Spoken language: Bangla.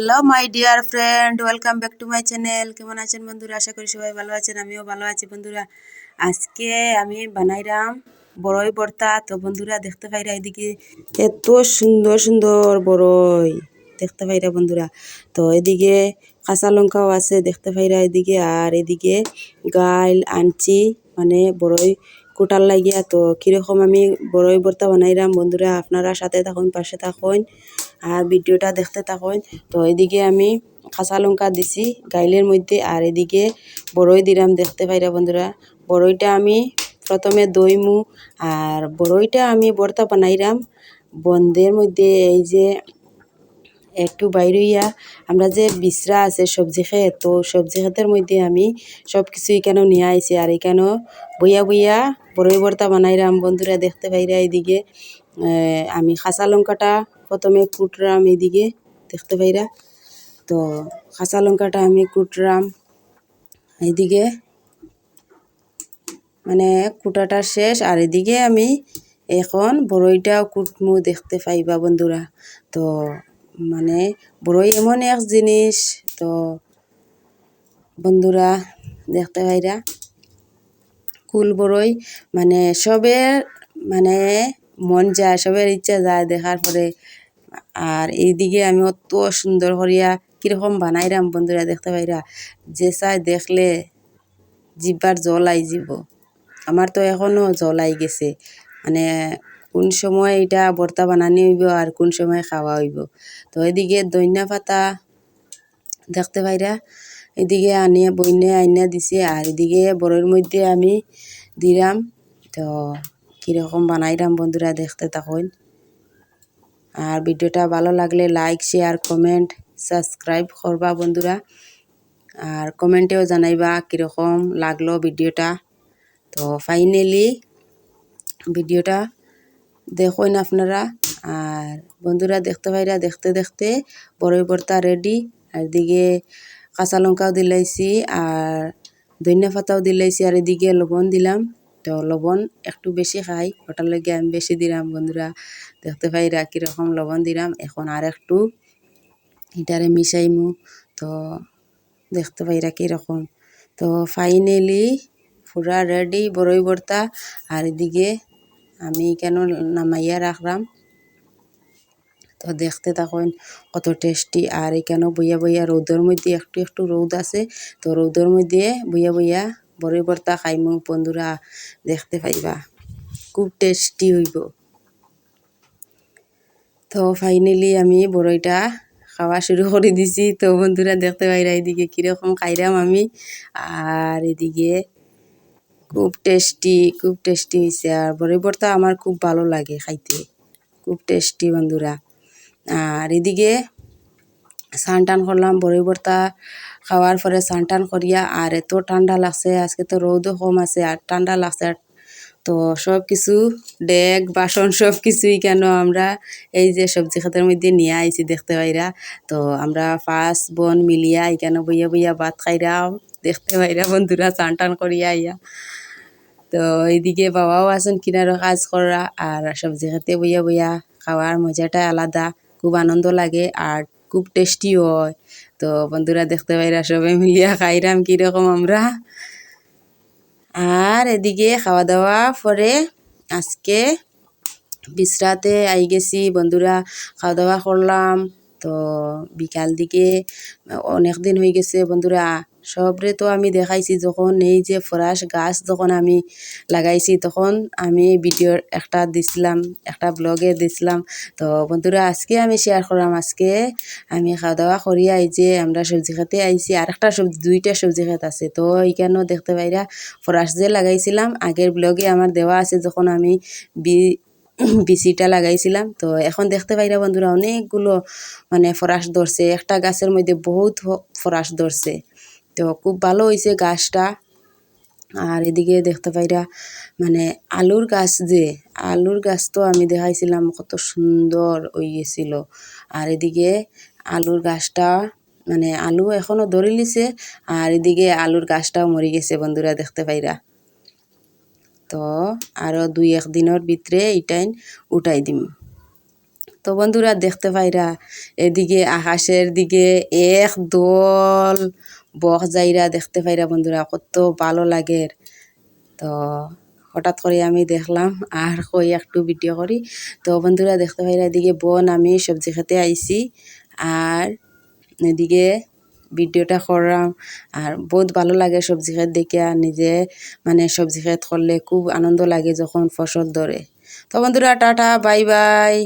Hello my dear friend welcome back to my channel কেমন আছেন বন্ধুরা? আশা করি সবাই ভালো আছেন, আমিও ভালো আছি বন্ধুরা। আজকে আমি বানাইলাম বড়ই ভর্তা তো বন্ধুরা, দেখতে পাইরা এদিকে এত সুন্দর সুন্দর বড়ই। দেখতে পাইরা বন্ধুরা, তো এদিকে কাঁচা লঙ্কাও আছে, দেখতে পাইরা এদিকে। আর এদিকে গাইল আনছি মানে বড়ই কোটার লাগিয়া তো কীরকম আমি বড়ই ভর্তা বানাইলাম বন্ধুরা, আপনারা সাথে থাকুন, পাশে থাকুন আর ভিডিওটা দেখতে থাকুন। তো এদিকে আমি কাঁচা লঙ্কা দিছি গাইলের মধ্যে আর এদিকে বড়ই দিলাম দেখতে পাইরা বন্ধুরা। বড়ইটা আমি প্রথমে দইমু আর বড়ইটা আমি ভর্তা বানাইলাম বন্ধের মধ্যে এই যে একটু বাইরইয়া আমরা যে বিশ্রা আছে সবজি ক্ষেত, তো সবজি খেতের মধ্যে আমি সব কিছু এখানেও নিয়ে আইছি আর এখানেও বইয়া বইয়া ভর্তা বানাইলাম বন্ধুরা দেখতে পাইরা আহ, আমি কাঁচা লঙ্কাটা প্রথমে কুটরাম এইদিকে দেখতে পাইরা। তো কাঁচা লঙ্কাটা আমি কুটরাম এইদিকে মানে কুটাটা শেষ। আর এদিকে আমি এখন বড়ইটাও কুটমু দেখতে পাইবা বন্ধুরা। তো মানে বড়ই এমন এক জিনিস তো বন্ধুরা দেখতে পাইরা। কুল বড়ই মানে সবের মানে মন যায়, সবের ইচ্ছা যায় দেখার পরে। আর এইদিকে আমি অত সুন্দর করিয়া কীরকম বানাইরাম বন্ধুরা, দেখতে পাইরা? যে চাই দেখলে জিব্বার জল আই যাব আমার তো এখনও জল আই গেছে। মানে কোন সময় এটা ভর্তা বানানি হইব আর কোন সময় খাওয়া হইব। তো এদিকে দইনা পাতা দেখতে পাইরা এদিকে আনিয়া, বইনে আইনা দিছে আর এদিকে বড়ের মধ্যে আমি দিলাম। তো কীরকম বানাইলাম বন্ধুরা দেখতে থাকুন। আর ভিডিওটা ভালো লাগলে লাইক শেয়ার কমেন্ট সাবস্ক্রাইব করবা বন্ধুরা। আর কমেন্টেও জানাইবা কীরকম লাগল ভিডিওটা। তো ফাইনালি ভিডিওটা দেখুন আপনারা। আর বন্ধুরা দেখতে পাইরা দেখতে দেখতে বড়ই ভর্তা রেডি আর এদিকে কাঁচা লঙ্কাও দিলাইছি আর ধনিয়া পাতাও দিলাইছি আর এদিকে লবণ দিলাম। তো লবণ একটু বেশি খাই ওটার লাগে আমি বেশি দিলাম, বন্ধুরা। দেখতে পাইরা কীরকম লবণ দিলাম। এখন আর একটু এটারে মিশাইমু। তো দেখতে পাইরা কীরকম। তো ফাইনালি পুরা রেডি বড়ই ভর্তা আর এদিকে আমি কেন নামাইয়া রাখলাম? তো দেখতে থাকুন কত টেস্টি আর এখানে বইয়া বইয়া রৌদের মধ্যে একটু একটু রৌদ আছে, তো রৌদের মধ্যে বইয়া বইয়া বড়ই ভর্তা খাইমু। বন্ধুরা, দেখতে পাইবা, খুব টেস্টি হইব। তো ফাইনালি আমি বড়ইটা খাওয়া শুরু করে দিছি। তো বন্ধুরা, দেখতে পাইরা এদিকে কীরকম খাইলাম আমি। আর এদিকে খুব টেস্টি খুব টেস্টি হয়েছে আর বড়ই ভর্তা আমার খুব ভালো লাগে খাইতে। খুব টেস্টি বন্ধুরা। আর এদিকে স্নান টান করলাম বড়ই ভর্তা খাওয়ার পরে স্নান টান করিয়া আর এত ঠান্ডা লাগছে, আজকে তো রোদও কম আছে আর ঠান্ডা লাগছে আর তো সব কিছু ডেক, বাসন সব কিছুই কেন আমরা এই যে সবজি খাতের মধ্যে নিয়ে আইছি দেখতে পাইরা। তো আমরা পাঁচ বোন মিলিয়া এখানে বইয়া বইয়া ভাত খাইরা দেখতে পাইরা বন্ধুরা চান টান করিয়া আইয়া। তো এইদিকে বাবাও আছেন, কিনারও কাজ করা আর সবজি খেতে বইয়া বইয়া খাওয়ার মজাটা আলাদা। খুব আনন্দ লাগে আর খুব টেস্টি হয়। তো বন্ধুরা দেখতে পাইরা সবাই মিলিয়া খাইরাম কীরকম আমরা। আর এদিকে খাওয়া দাওয়া পরে আজকে বিশ্রাতে আই গেছি, বন্ধুরা খাওয়া দাওয়া করলাম। তো বিকাল দিকে অনেক দিন হয়ে গেছে বন্ধুরা। সবরে তো আমি দেখাইছি যখন, এই যে ফরাস গাছ যখন আমি লাগাইছি তখন আমি ভিডিও একটা দিছিলাম, একটা ব্লগে দিছিলাম। তো বন্ধুরা, আজকে আমি শেয়ার করলাম, আজকে আমি খাওয়া দাওয়া করি, এই যে আমরা সবজি খেতে আইছি আর একটা সবজি, দুইটা সবজি খেত আছে। তো এইখানেও দেখতে পাইরা ফরাস যে লাগাইছিলাম, আগের ব্লগে আমার দেওয়া আছে যখন আমি বি, বিচিটা লাগাইছিলাম। তো এখন দেখতে পাইরা বন্ধুরা, অনেকগুলো মানে ফরাস ধরছে, একটা গাছের মধ্যে বহুত ফরাস ধরছে। তো খুব ভালো হয়েছে গাছটা। আর এদিকে দেখতে পাইরা মানে আলুর গাছ যে, আলুর গাছ তো আমি দেখাইছিলাম কত সুন্দর গেছিল আর এদিকে আলুর গাছটা মানে আলু এখনও ধরে লিছে আর এদিকে আলুর গাছটাও মরে গেছে বন্ধুরা, দেখতে পাইরা। তো আরও দুই এক দিনের ভিতরে ইটাইন উঠাই দিম। তো বন্ধুরা, দেখতে পাইরা, এদিকে আকাশের দিকে এক দল বক যাইরা দেখতে পাইরা বন্ধুরা, কত ভালো লাগে। তো হঠাৎ করে আমি দেখলাম, আর কই একটু ভিডিও করি। তো বন্ধুরা দেখতে পাইরা এদিকে বোন, আমি সবজি খেতে আইছি, আর এদিকে ভিডিওটা করলাম। আর বহুত ভালো লাগে সবজি খেত দেখে আর নিজে মানে সবজি খেত করলে খুব আনন্দ লাগে যখন ফসল ধরে। তো বন্ধুরা, টাটা বাই বাই